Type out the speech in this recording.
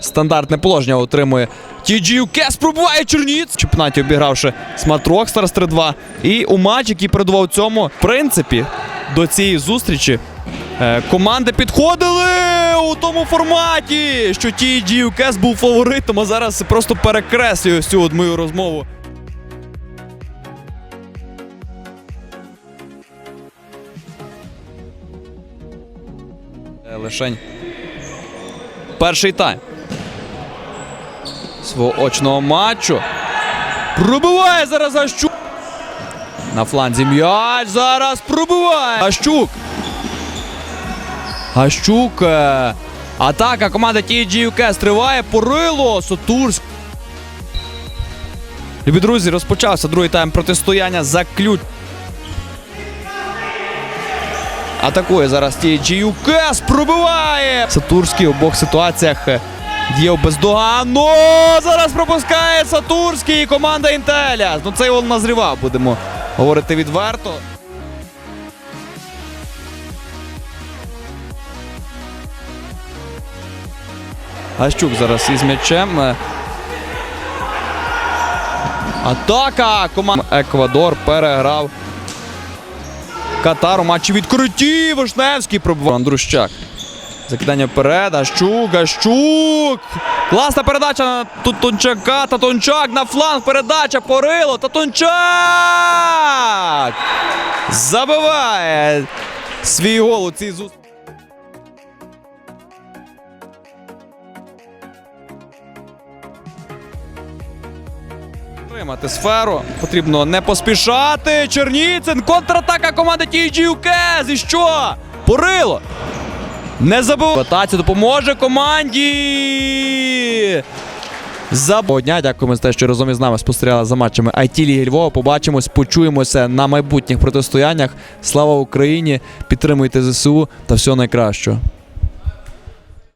Стандартне положення отримує. TGUK спробуває Черніц. В чемпіонаті обігравши Смарт Rockstars 3-2. І у матч, який передував цьому, в принципі, до цієї зустрічі е, команди підходили у тому форматі, що TGUK був фаворитом, а зараз просто перекреслює всю мою розмову. Е, Лишень. Перший тайм. Свого очного матчу. Пробиває зараз Гащук. На фланзі м'яч. Зараз пробиває. Гащук. Гащук. е, Атака команди TGUK стриває. Порило. Сотурськ. Любі друзі, розпочався другий тайм протистояння за ключ. Атакує зараз TGUK, пробиває! Сатурський в обох ситуаціях е, діяв бездоганно. Зараз пропускає Сатурський і команда Інтеля. Ну цей он назрівав, будемо говорити відверто. Гащук зараз із м'ячем. Атака! Команда Еквадор переграв. Катар у матчі відкритті. Вишневський пробував. Андрущак. Закидання вперед. Гащук, Гащук. Класна передача на Татунчака. Татунчак на фланг. Передача Порило. Татунчак. Забиває свій гол у цій зустрічі. Тримати сферу. Потрібно не поспішати. Черніцин. Контратака команди TGUK. І що? Порило. Не забув. Атаці допоможе команді. Забо дня. Дякуємо за те, що разом із нами спостерігали за матчами IT Ліги Львова. Побачимось, почуємося на майбутніх протистояннях. Слава Україні! Підтримуйте ЗСУ та всього найкращого.